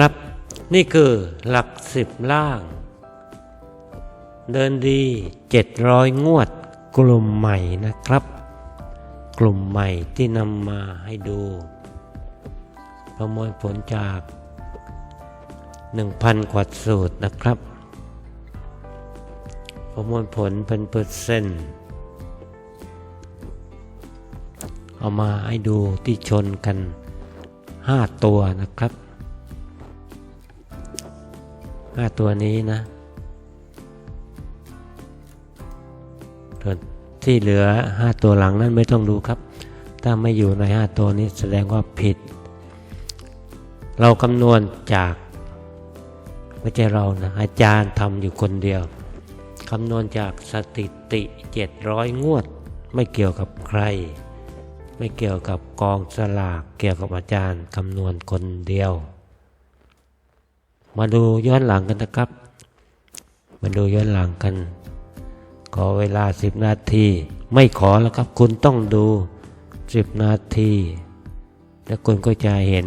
ครับ นี่คือหลักสิบล่าง เดินดีเจ็ดร้อยงวดกลุ่มใหม่นะครับ กลุ่มใหม่ที่นำมาให้ดู ประมวลผลจาก 1,000 กว่าสูตรนะครับ ประมวลผลเป็นเปอร์เซ็นต์เอามาให้ดูที่ชนกัน 5 ตัวนะครับ 5ตัวนี้นะส่วนที่เหลือ5ตัวหลังนั้นไม่ต้องดูครับ ถ้าไม่อยู่ใน5ตัวนี้แสดงว่าผิด เราคำนวณจากไม่ใช่เรานะอาจารย์ทำอยู่คนเดียวคำนวณจากสถิติ 700 งวด ไม่เกี่ยวกับใคร ไม่เกี่ยวกับกองสลาก เกี่ยวกับอาจารย์คำนวณคนเดียว มาดูย้อนหลังกันนะครับ มาดูย้อนหลังกัน ขอเวลา 10 นาที ไม่ขอแล้วครับ คุณต้องดู 10 นาที แล้วคุณก็จะเห็น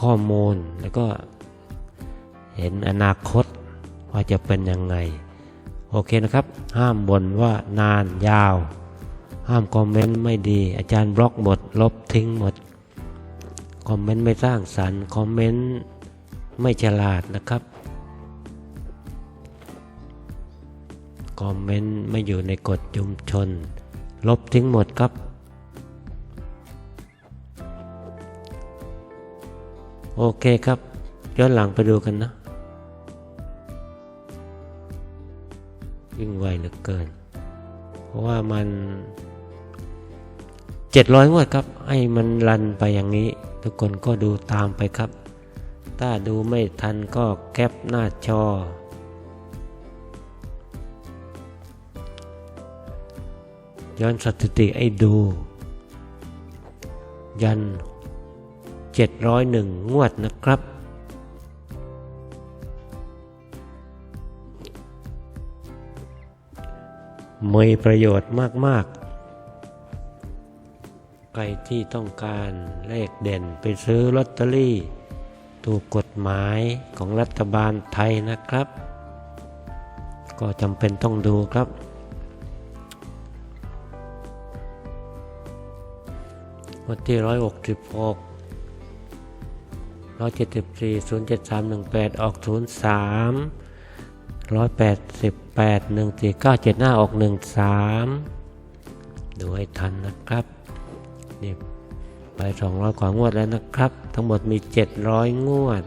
ข้อมูลแล้วก็เห็นอนาคตว่าจะเป็นยังไง โอเคนะครับ ห้ามบ่นว่านานยาว ห้ามคอมเมนต์ไม่ดี อาจารย์บล็อกหมด ลบทิ้งหมด คอมเมนต์ไม่สร้างสรรค์คอมเมนต์ไม่ฉลาดนะครับคอมเมนต์ไม่อยู่ในกฎชุมชน ลบทิ้งหมดครับ โอเคครับ ย้อนหลังไปดูกันนะ วิ่งไวเหลือเกิน เพราะว่ามันเจ็ดร้อยงวดครับให้มันรันไปอย่างนี้ ทุกคนก็ดูตามไปครับ ถ้าดูไม่ทันก็แคปหน้าจอ ย้อนสถิติให้ดู ยัน 701 งวดนะครับมีประโยชน์มาก ๆ ใครที่ต้องการเลขเด่นไปซื้อลอตเตอรี่ ถูกกฎหมายของรัฐบาลไทยนะครับ ก็จำเป็นต้องดูครับ วันที่ร้อยหกสิบหกร้อยเจ็ดสิบสี่ศูนย์เจ็ดสามหนึ่งแปดออกศูนย์สามร้อยแปดสิบแปดหนึ่งสี่เก้าเจ็ดห้าออกหนึ่งสามดูให้ทันนะครับ นี่ไปสองร้อยกว่างวดแล้วนะครับ ทั้งหมดมีเจ็ดร้อยงวด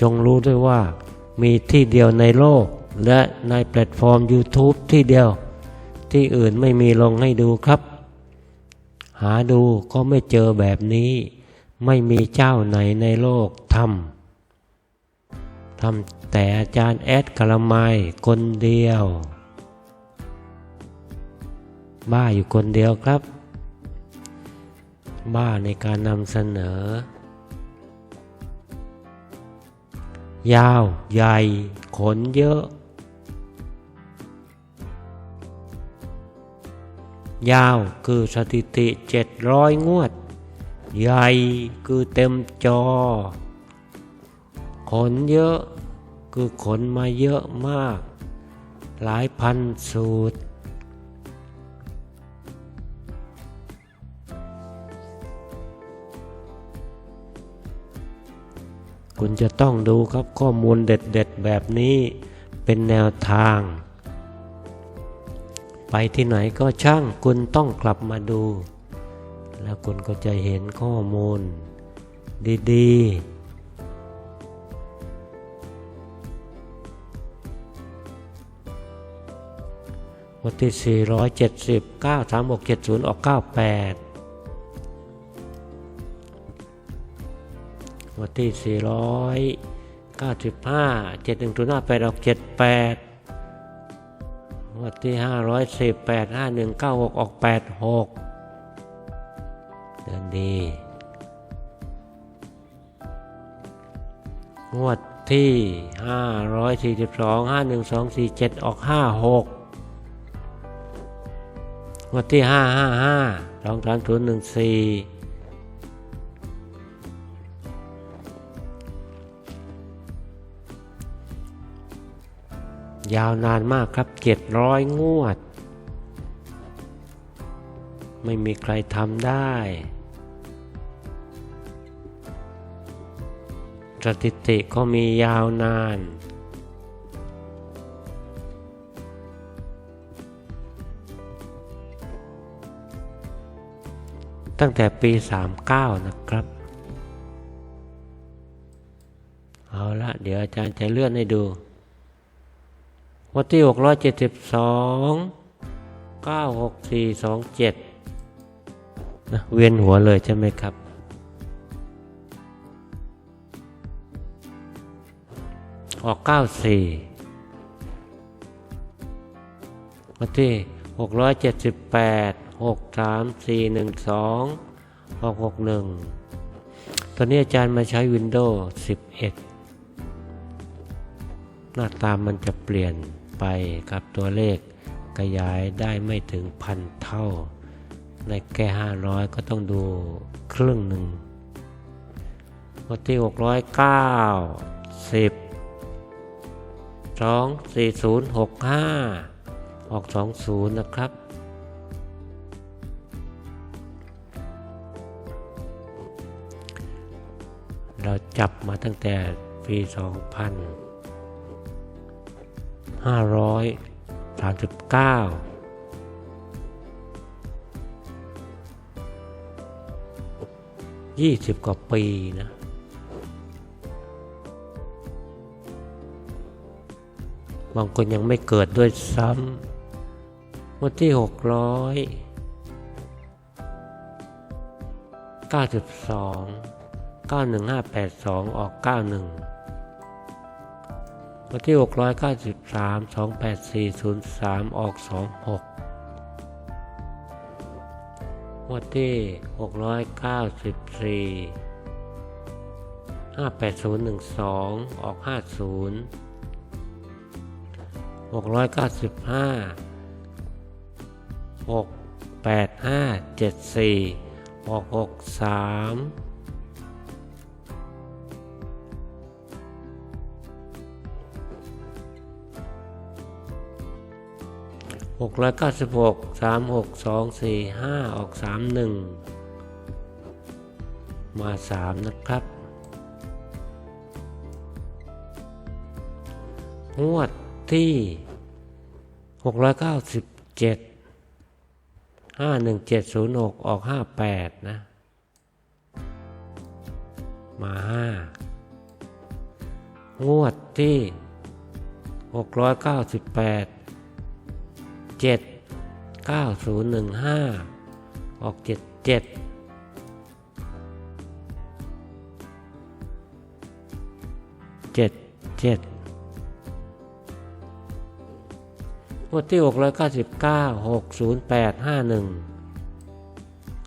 จงรู้ด้วยว่ามีที่เดียวในโลก และในแพลตฟอร์ม YouTube ที่เดียวที่อื่นไม่มีลงให้ดูครับ หาดูก็ไม่เจอแบบนี้ ไม่มีเจ้าไหนในโลกทำ ทำแต่อาจารย์แอดกละไมคนเดียว บ้าอยู่คนเดียวครับ บ้าในการนำเสนอ ยาว ใหญ่ ขนเยอะ ยาวคือสถิติ 700 งวด ใหญ่คือเต็มจอขนเยอะ คือขนมาเยอะมาก หลายพันสูตร คุณจะต้องดูครับข้อมูลเด็ดๆ แบบนี้เป็นแนวทาง ไปที่ไหนก็ช่างคุณต้องกลับมาดู แล้วคุณก็จะเห็นข้อมูลดี ๆ วันที่ 470 93670 ออก 98วันที่ 495 7105 8 ออก 78งวดที่ห้าร้อยสิบแปดห้าหนึ่งเก้าหกออกแปดหกเดินดีงวดที่ห้าร้อยสี่สิบสองห้าหนึ่งสองสี่เจ็ดออกห้าหก งวดที่ห้าห้าห้าสองสามศูนย์หนึ่งสี่ยาวนานมากครับเจ็ดร้อยงวด ไม่มีใครทำได้ สถิติก็มียาวนาน ตั้งแต่ปี 39 นะครับ เอาละเดี๋ยวอาจารย์จะเลื่อนให้ดู วันที่ 672 96427นะเวียนหัวเลยใช่ไหมครับ ออก 94 วันที่ 678 63412ออก61ตอนนี้อาจารย์มาใช้ Windows 11 หน้าตามันจะเปลี่ยนไปครับตัวเลขขยายได้ไม่ถึงพันเท่า ในแค่500 ก็ต้องดูครึ่งหนึ่งวันที่ 609 10สองสี่ศูนย์หกห้าออกสองศูนย์นะครับ จับมาตั้งแต่ปีสองพันห้าร้อยสามสิบเก้ายี่สิบกว่าปีนะ บางคนยังไม่เกิดด้วยซ้ำวันที่หกร้อยเก้าสิบสอง 91582 ออก 91 วันที่ 693 28403 ออก 26 วันที่ 694 58012 ออก 50 695 685 74 ออก 63 696 3 6 2 4 5 ออก 31 มา 3 นะครับ งวดที่ 697 51706 ออก 58 นะ มา 5 งวดที่ 698 7 9015 ออก 77เจ็ดเจ็ดงวดที่หกร้อยเก้าสิบเก้าหกศูนย์แปดห้าหนึ่ง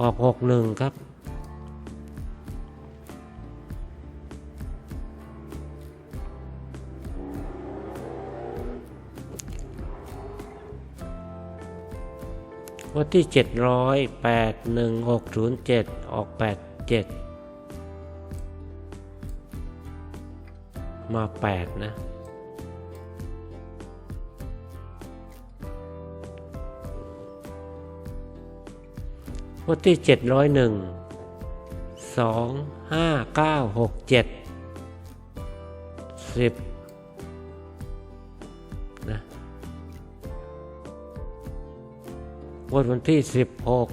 ออกหกหนึ่งครับ วันที่ 700 81607 ออก 87 มา 8 นะ วันที่ 701 2 5 9 6 7 10 วันวันที่สิบหก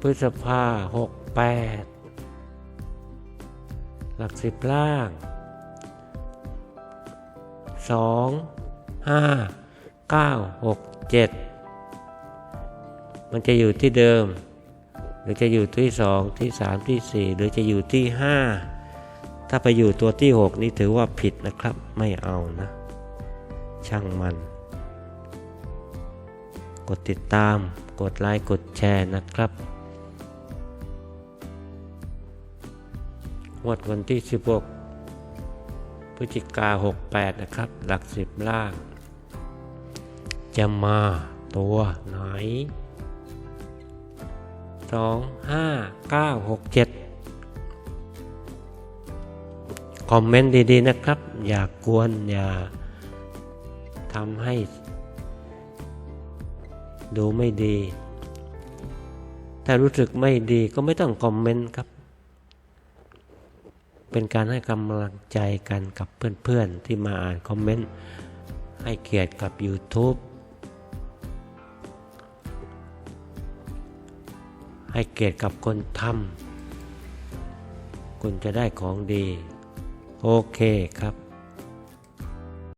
พฤษภาหกแปดหลักสิบล่างสองห้าเก้าหกเจ็ดมันจะอยู่ที่เดิม หรือจะอยู่ที่สองที่สามที่สี่หรือจะอยู่ที่ห้าถ้าไปอยู่ตัวที่หกนี่ถือว่าผิดนะครับไม่เอานะ ช่างมัน ดติดตาม กดไลค์ กดแชร์นะครับงวดวันที่ 16พฤศจิกา68 นะครับ หลักสิบล่าง จะมาตัวไหนสองห้าเก้าหกเจ็ดคอมเมนต์ดีๆนะครับ อย่ากกวน อย่าทำให้ ดูไม่ดี ถ้ารู้สึกไม่ดีก็ไม่ต้องคอมเมนต์ครับ เป็นการให้กำลังใจกันกับเพื่อนๆ ที่มาอ่านคอมเมนต์ ให้เกียรติกับ YouTube ให้เกียรติกับคนทำคุณจะได้ของดี โอเคครับ